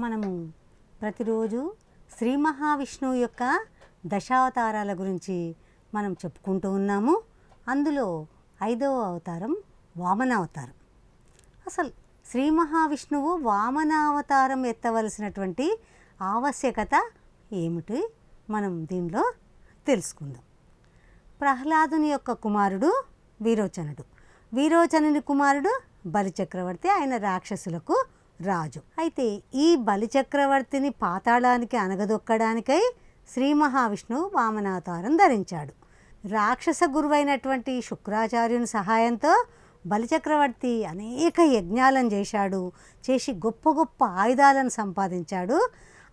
మనము ప్రతిరోజు శ్రీ మహావిష్ణువు యొక్క దశావతారాల గురించి మనం చెప్పుకుంటూ ఉన్నాము. అందులో ఐదవ అవతారం వామన అవతారం అసలు శ్రీ మహావిష్ణువు వామన అవతారం ఎత్తవలసినటువంటి ఆవశ్యకత ఏమిటి? మనం దీనిలో తెలుసుకుందాం. ప్రహ్లాదుని యొక్క కుమారుడు వీరోచనుడు. వీరోచనుని కుమారుడు బలిచక్రవర్తి ఆయన రాక్షసులకు రాజు. అయితే ఈ బలిచక్రవర్తిని పాతాళానికి అనగదొక్కడానికై శ్రీ మహావిష్ణువు వామనావతారం ధరించాడు. రాక్షస గురువైనటువంటి శుక్రాచార్యుని సహాయంతో బలిచక్రవర్తి అనేక యజ్ఞాలను చేశాడు చేసి గొప్ప గొప్ప ఆయుధాలను సంపాదించాడు.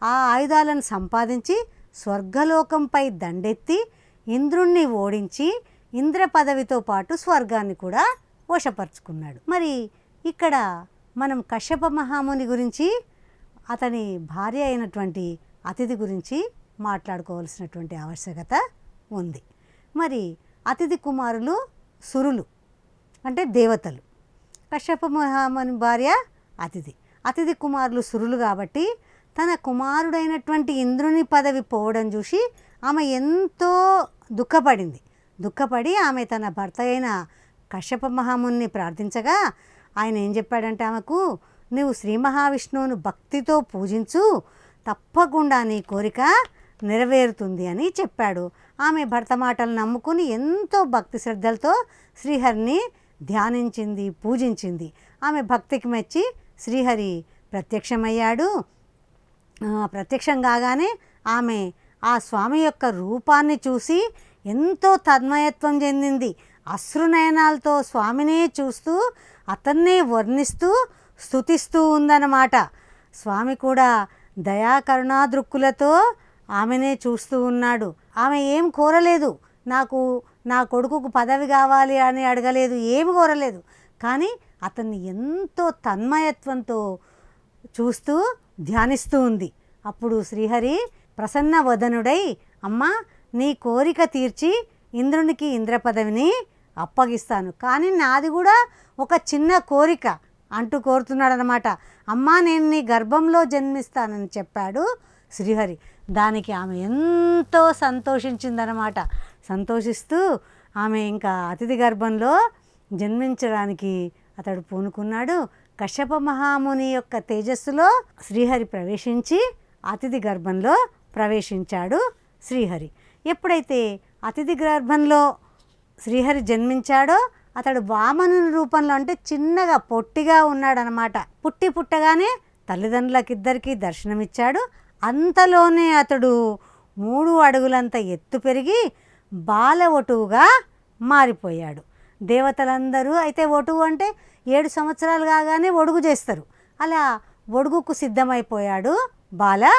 ఆ ఆయుధాలను సంపాదించి స్వర్గలోకంపై దండెత్తి ఇంద్రుణ్ణి ఓడించి ఇంద్ర పదవితో పాటు స్వర్గాన్ని కూడా వశపరుచుకున్నాడు. మరి ఇక్కడ మనం కశ్యప మహాముని గురించి అతని భార్య అయినటువంటి అతిథి గురించి మాట్లాడుకోవాల్సినటువంటి ఆవశ్యకత ఉంది. మరి అతిథి కుమారులు సురులు అంటే దేవతలు. కశ్యప మహాముని భార్య అతిథి. అతిథి కుమారులు సురులు కాబట్టి తన కుమారుడైనటువంటి ఇంద్రుని పదవి పోవడం చూసి ఆమె ఎంతో దుఃఖపడింది. దుఃఖపడి ఆమె తన భర్త అయిన కశ్యప మహాముని ప్రార్థించగా ఆయన ఏం చెప్పాడంటే ఆమెకు నువ్వు శ్రీ మహావిష్ణువును భక్తితో పూజించు తప్పకుండా నీ కోరిక నెరవేరుతుంది అని చెప్పాడు. ఆమె భర్త మాటలు నమ్ముకుని ఎంతో భక్తి శ్రద్ధలతో శ్రీహరిని ధ్యానించింది పూజించింది. ఆమె భక్తికి మెచ్చి శ్రీహరి ప్రత్యక్షమయ్యాడు. ప్రత్యక్షం కాగానే ఆమె ఆ స్వామి యొక్క రూపాన్ని చూసి ఎంతో తన్మయత్వం చెందింది. అశ్రునయనాలతో స్వామినే చూస్తూ అతన్నే వర్ణిస్తూ స్తుతిస్తూ ఉందన్నమాట. స్వామి కూడా దయా ఆమెనే చూస్తూ ఉన్నాడు. ఆమె ఏం కోరలేదు. నాకు నా కొడుకుకు పదవి కావాలి అని అడగలేదు. ఏమి కోరలేదు. కానీ అతన్ని ఎంతో తన్మయత్వంతో చూస్తూ ధ్యానిస్తూ ఉంది. అప్పుడు శ్రీహరి ప్రసన్న వదనుడై అమ్మా నీ కోరిక తీర్చి ఇంద్రునికి ఇంద్రపదవిని అప్పగిస్తాను. కానీ నాది కూడా ఒక చిన్న కోరిక అంటూ కోరుతున్నాడనమాట. అమ్మా నేను నీ గర్భంలో జన్మిస్తానని చెప్పాడు శ్రీహరి. దానికి ఆమె ఎంతో సంతోషించిందనమాట. సంతోషిస్తూ ఆమె ఇంకా అతిథి గర్భంలో జన్మించడానికి అతడు పూనుకున్నాడు. కశ్యప మహాముని యొక్క తేజస్సులో శ్రీహరి ప్రవేశించి అతిథి గర్భంలో ప్రవేశించాడు శ్రీహరి. ఎప్పుడైతే అతిథి గర్భంలో శ్రీహరి జన్మించాడో అతడు వామనుని రూపంలో అంటే చిన్నగా పొట్టిగా ఉన్నాడనమాట. పుట్టి పుట్టగానే తల్లిదండ్రులకిద్దరికీ దర్శనమిచ్చాడు. అంతలోనే అతడు మూడు అడుగులంత ఎత్తు పెరిగి బాల ఒటువుగా మారిపోయాడు. దేవతలందరూ అయితే ఒటువు అంటే ఏడు సంవత్సరాలు కాగానే ఒడుగు చేస్తారు. అలా ఒడుగుకు సిద్ధమైపోయాడు బాల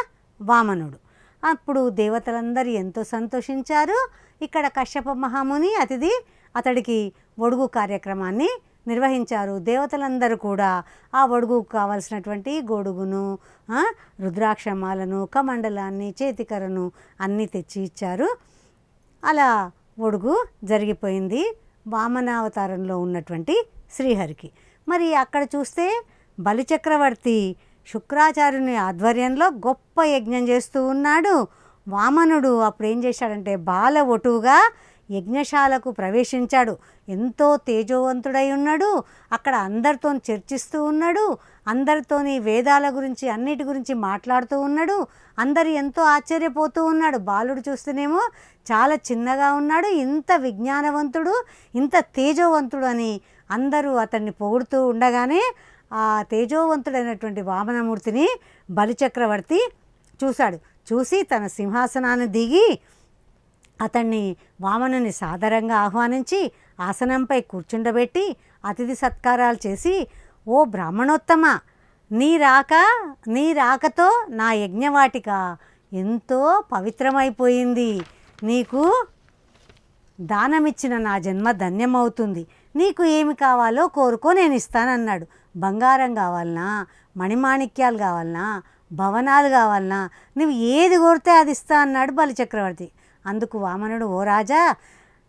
వామనుడు. అప్పుడు దేవతలందరూ ఎంతో సంతోషించారు. ఇక్కడ కశ్యప మహాముని అతిథి అతడికి ఒడుగు కార్యక్రమాన్ని నిర్వహించారు. దేవతలందరూ కూడా ఆ ఒడుగుకు కావలసినటువంటి గొడుగును రుద్రాక్షమాలను కమండలాన్ని చేతికరను అన్నీ తెచ్చి ఇచ్చారు. అలా ఒడుగు జరిగిపోయింది వామనావతారంలో ఉన్నటువంటి శ్రీహరికి. మరి అక్కడ చూస్తే బలిచక్రవర్తి శుక్రాచార్యుని ఆధ్వర్యంలో గొప్ప యజ్ఞం చేస్తూ ఉన్నాడు. వామనుడు అప్పుడు ఏం చేశాడంటే బాల ఒటుగా యజ్ఞశాలకు ప్రవేశించాడు. ఎంతో తేజోవంతుడై ఉన్నాడు. అక్కడ అందరితో చర్చిస్తూ ఉన్నాడు. అందరితోని వేదాల గురించి అన్నిటి గురించి మాట్లాడుతూ ఉన్నాడు. అందరు ఎంతో ఆశ్చర్యపోతూ ఉన్నాడు. బాలుడు చూస్తేనేమో చాలా చిన్నగా ఉన్నాడు. ఇంత విజ్ఞానవంతుడు ఇంత తేజోవంతుడు అని అందరూ అతన్ని పొగుడుతూ ఉండగానే ఆ తేజోవంతుడైనటువంటి వామనమూర్తిని బలిచక్రవర్తి చూశాడు. చూసి తన సింహాసనాన్ని దిగి అతన్ని వామనుని సాదరంగా ఆహ్వానించి ఆసనంపై కూర్చుండబెట్టి అతిథి సత్కారాలు చేసి ఓ బ్రాహ్మణోత్తమ నీ రాక నీ రాకతో నా యజ్ఞవాటిక ఎంతో పవిత్రమైపోయింది. నీకు దానమిచ్చిన నా జన్మ ధన్యమవుతుంది. నీకు ఏమి కావాలో కోరుకో నేను ఇస్తానన్నాడు. బంగారం కావాలనా? మణిమాణిక్యాలు కావాలనా? భవనాలు కావాలనా? నువ్వు ఏది కోరితే అది ఇస్తా అన్నాడు బలిచక్రవర్తి అందుకు వామనుడు ఓ రాజా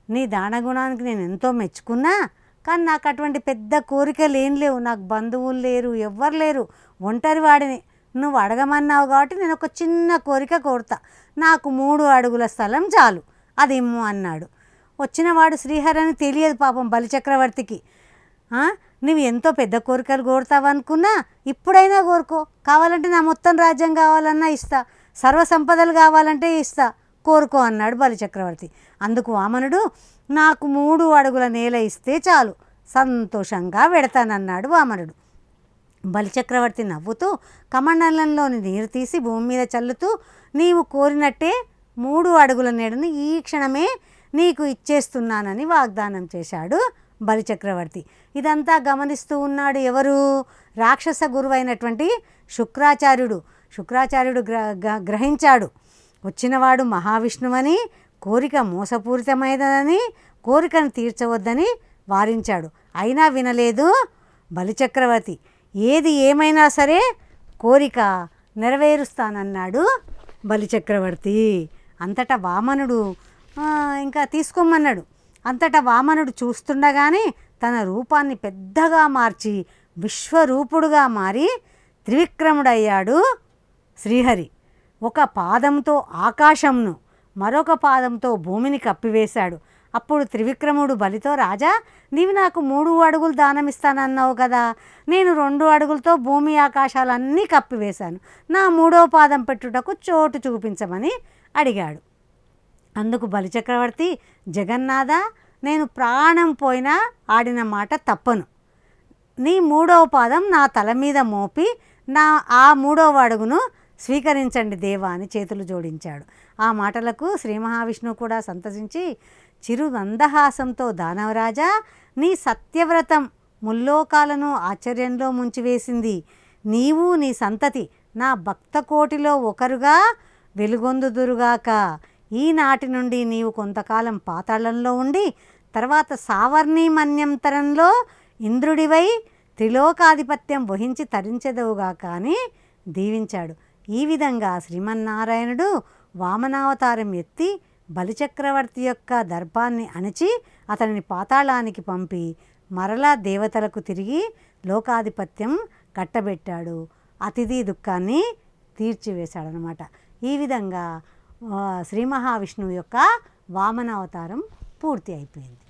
నీ దానగుణానికి నేను ఎంతో మెచ్చుకున్నా కానీ నాకు అటువంటి పెద్ద కోరికలు ఏం లేవు. నాకు బంధువులు లేరు ఎవ్వరు లేరు. ఒంటరి వాడిని నువ్వు అడగమన్నావు కాబట్టి నేను ఒక చిన్న కోరిక కోరుతా. నాకు మూడు అడుగుల స్థలం చాలు. అది అన్నాడు. వచ్చినవాడు శ్రీహరి అని తెలియదు పాపం బలిచక్రవర్తికి. నువ్వు ఎంతో పెద్ద కోరికలు కోరుతావనుకున్నా ఇప్పుడైనా కోరుకో. కావాలంటే నా మొత్తం రాజ్యం కావాలన్నా ఇస్తా. సర్వ సంపదలు కావాలంటే ఇస్తా. కోరుకో అన్నాడు బలిచక్రవర్తి. అందుకు వామనుడు నాకు మూడు అడుగుల నేల ఇస్తే చాలు. సంతోషంగా పెడతానన్నాడు వామనుడు. బలిచక్రవర్తి నవ్వుతూ కమండలంలోని నీరు తీసి భూమి మీద చల్లుతూ నీవు కోరినట్టే మూడు అడుగుల నీడను ఈ క్షణమే నీకు ఇచ్చేస్తున్నానని వాగ్దానం చేశాడు బలిచక్రవర్తి. ఇదంతా గమనిస్తూ ఉన్నాడు ఎవరు? రాక్షస గురువైనటువంటి శుక్రాచార్యుడు. శుక్రాచార్యుడు గ్ర గ- గ్రహించాడు. వచ్చినవాడు మహావిష్ణువని కోరిక మోసపూరితమైనదని కోరికను తీర్చవద్దని వారించాడు. అయినా వినలేదు బలిచక్రవర్తి. ఏది ఏమైనా సరే కోరిక నెరవేరుస్తానన్నాడు బలిచక్రవర్తి. అంతటా వామనుడు ఇంకా తీసుకోమన్నాడు. అంతటా వామనుడు చూస్తుండగానే తన రూపాన్ని పెద్దగా మార్చి విశ్వరూపుడుగా మారి త్రివిక్రముడయ్యాడు శ్రీహరి. ఒక పాదంతో ఆకాశంను మరొక పాదంతో భూమిని కప్పివేశాడు. అప్పుడు త్రివిక్రముడు బలితో రాజా నీవు నాకు మూడు అడుగులు దానం ఇస్తానన్నావు కదా. నేను రెండు అడుగులతో భూమి ఆకాశాలన్నీ కప్పివేశాను. నా మూడో పాదం పెట్టుటకు చోటు చూపించమని అడిగాడు. అందుకు బలిచక్రవర్తి జగన్నాథ నేను ప్రాణం పోయినా ఆడిన మాట తప్పను. నీ మూడవ పాదం నా తల మీద మోపి నా ఆ మూడవ అడుగును స్వీకరించండి దేవా అని చేతులు జోడించాడు. ఆ మాటలకు శ్రీ మహావిష్ణువు కూడా సంతసించి చిరు నందహాసంతో దానవరాజా నీ సత్యవ్రతం ముల్లోకాలను ఆశ్చర్యంలో ముంచివేసింది. నీవు నీ సంతతి నా భక్త కోటిలో ఒకరుగా వెలుగొందుదురుగాక. ఈనాటి నుండి నీవు కొంతకాలం పాతాళంలో ఉండి తర్వాత సావర్ణి మన్యంతరంలో ఇంద్రుడివై త్రిలోకాధిపత్యం వహించి తరించెదవుగా కానీ దీవించాడు. ఈ విధంగా శ్రీమన్నారాయణుడు వామనావతారం ఎత్తి బలిచక్రవర్తి యొక్క దర్భాన్ని అణచి అతనిని పాతాళానికి పంపి మరలా దేవతలకు తిరిగి లోకాధిపత్యం కట్టబెట్టాడు. అతిథి దుఃఖాన్ని తీర్చివేశాడనమాట ఈ విధంగా శ్రీ మహావిష్ణువు యొక్క వామనావతారం పూర్తి అయిపోయింది.